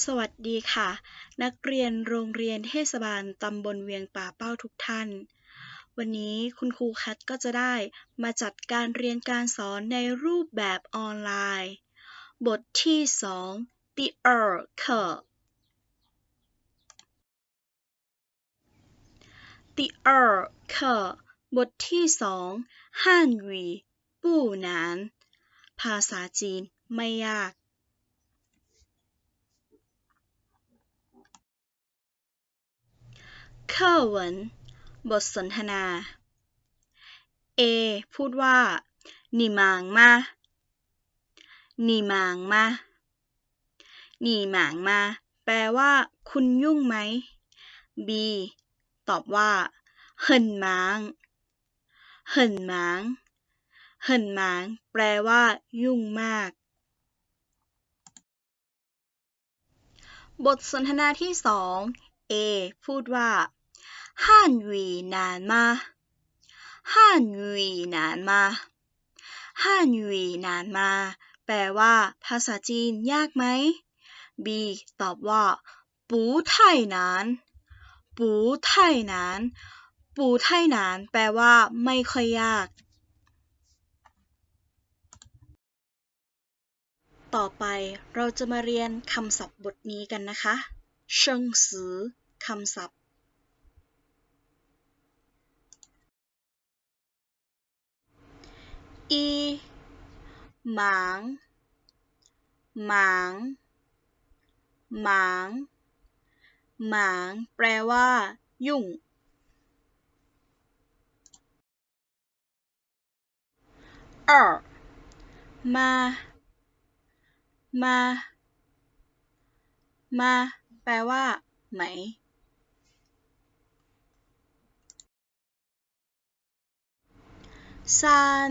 สวัสดีค่ะ นักเรียนโรงเรียนเทศบาลตำบลเวียงป่าเป้าทุกท่าน วันนี้คุณครูคัดก็จะได้มาจัดการเรียนการสอนในรูปแบบออนไลน์ บทที่ 2 The Earth Curve The Earth Curve บทที่ 2 ห้านหวีปู่นาน ภาษาจีนไม่ยาก 课文บทสนทนา A พูดว่า你忙吗你忙吗你忙吗แปลว่า คุณยุ่งไหม B ตอบว่า很忙很忙很忙แปลว่า ยุ่งมาก บทสนทนาที่สอง A พูดว่า 汉语难吗汉语难吗汉语难吗แปลว่า ภาษาจีนยากไหม B ตอบว่า不太难不太难不太难แปลว่า ไม่ค่อยยาก ต่อไปเราจะมาเรียนคำศัพท์บทนี้กันนะคะเชิงซือคำศัพท์ อีหมางหมางหมางหมางแปลว่า ยุ่ง二มา มา มา แปลว่า ไหม ซาน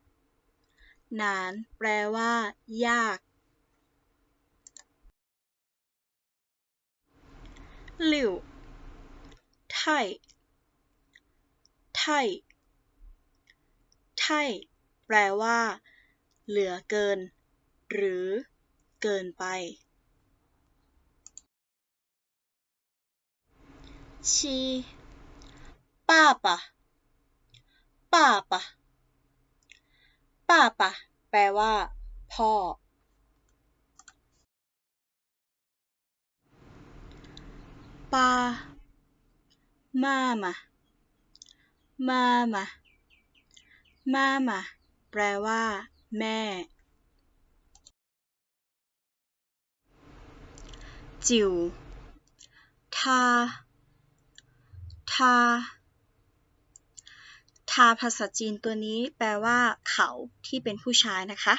หนาน แปลว่า ยาก หลิว ไทไทไทแปลว่า เหลือเกิน หรือ เกินไปชีป้าปะ ป้าปะ แปลว่า พ่อ ปา มามามามามามาแปลว่า แม่ จิ๋วทา ทา ทาภาษาจีนตัวนี้แปลว่า เขาที่เป็นผู้ชายนะคะ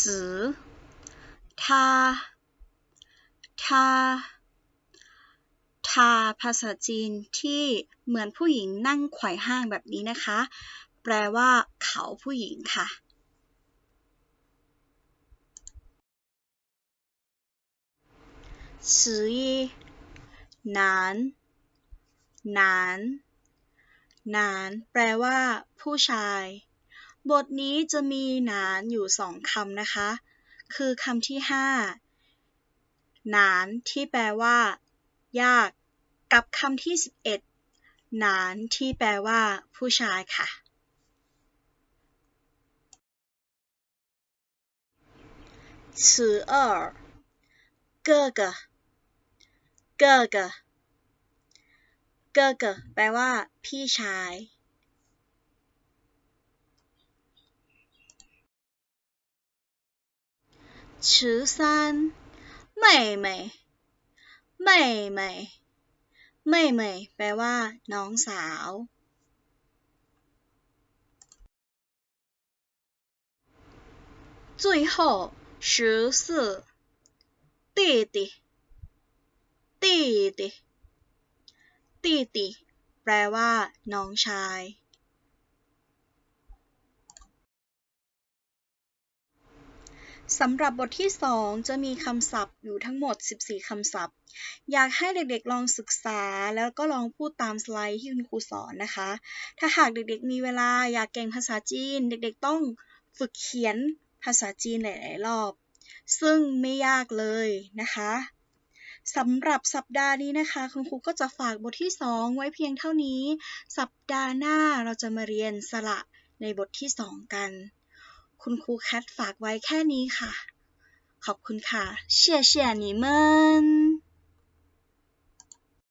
สือทาทาทาภาษาจีนที่เหมือนผู้หญิงนั่งไขว่ห้างแบบนี้นะคะ แปลว่าเขาผู้หญิงค่ะ สือ นานหนานหนาน แปลว่า ผู้ชาย บทนี้จะมีหนานอยู่สองคำนะคะ คือคำที่ห้าหนานที่แปลว่า ยาก กับคำที่สิบเอ็ดหนานที่แปลว่า ผู้ชายค่ะสือเอ่อ哥哥哥哥哥哥แปลว่า พี่ชาย 十三妹妹妹妹妹妹แปลว่า น้องสาว 最后十四弟弟 ตีติ ตีติ แปลว่า น้องชายสำหรับบทที่ 2 จะมีคำศัพท์อยู่ทั้งหมด 14 คำศัพท์ อยากให้เด็กๆลองศึกษาแล้วก็ลองพูดตามสไลด์ที่คุณครูสอนนะคะ ถ้าหากเด็กๆมีเวลาอยากเก่งภาษาจีน เด็กๆต้องฝึกเขียนภาษาจีนหลายๆรอบ ซึ่งไม่ยากเลยนะคะ สำหรับสัปดาห์นี้นะคะ คุณครูก็จะฝากบทที่ 2 ไว้เพียงเท่านี้ สัปดาห์หน้าเราจะมาเรียนสระในบทที่ 2 กัน คุณครูแคทฝากไว้แค่นี้ค่ะ ขอบคุณค่ะเชี่ยเชี่ยนิมน